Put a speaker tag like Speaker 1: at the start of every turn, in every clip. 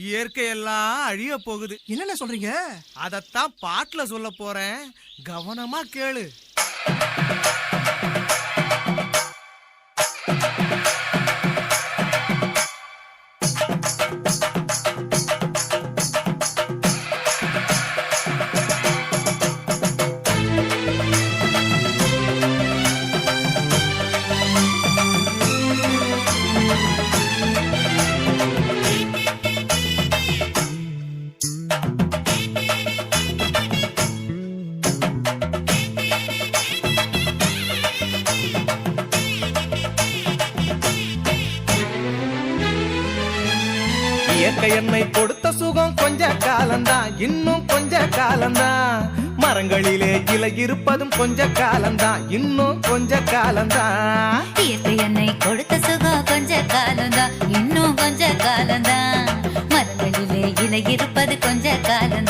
Speaker 1: இயற்கை எல்லாம் அழிய போகுது.
Speaker 2: என்னென்ன சொல்றீங்க?
Speaker 1: அதத்தான் பாட்டுல சொல்ல போறேன். கவனமா கேளு. என்னை கொடுத்த சுகம் கொஞ்ச காலம்தான். இன்னும் கொஞ்ச காலம்தான். மரங்களிலே இலை இருப்பதும் கொஞ்ச காலம்தான். இன்னும் கொஞ்ச காலம்தான்.
Speaker 3: இயற்கை என்னை கொடுத்த சுகம் கொஞ்ச காலம்தான். இன்னும் கொஞ்ச காலம்தான். மரங்களிலே இலை இருப்பது கொஞ்ச காலம்தான்.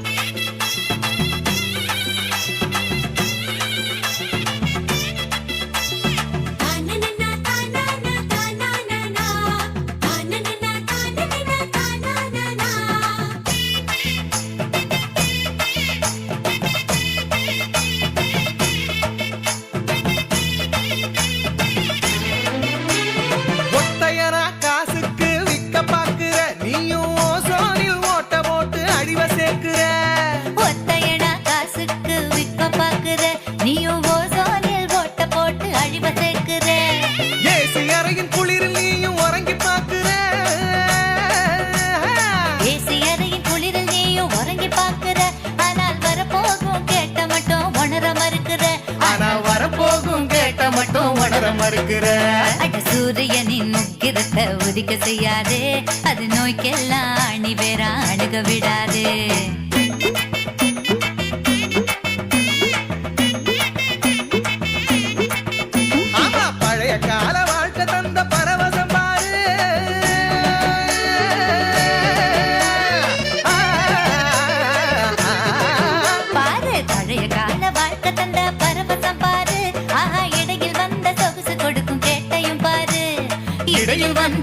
Speaker 3: மறுக்கிற? சூரியனின் முக்கிரத்தை உதிக்க செய்யாதே. அது நோய்க்கெல்லாம் அணி வேற அணுக விடாதே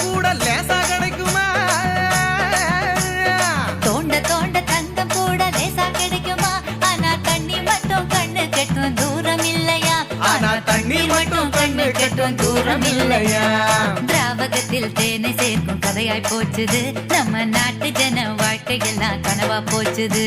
Speaker 1: கூட லேசா கிடைக்குமா?
Speaker 3: தோண்ட தோண்ட தங்கம் கூட லேசா கிடைக்குமா? ஆனா தண்ணி மட்டும் கண்ணு கெட்டும் தூரம் இல்லையா?
Speaker 1: ஆனா தண்ணி மட்டும் கண்ணு கெட்டும் தூரம் இல்லையா?
Speaker 3: திராவகத்தில் தேனை சேர்க்கும் கதையாய் போச்சுது. நம்ம நாட்டு ஜன வாழ்க்கையெல்லாம் கனவா போச்சுது.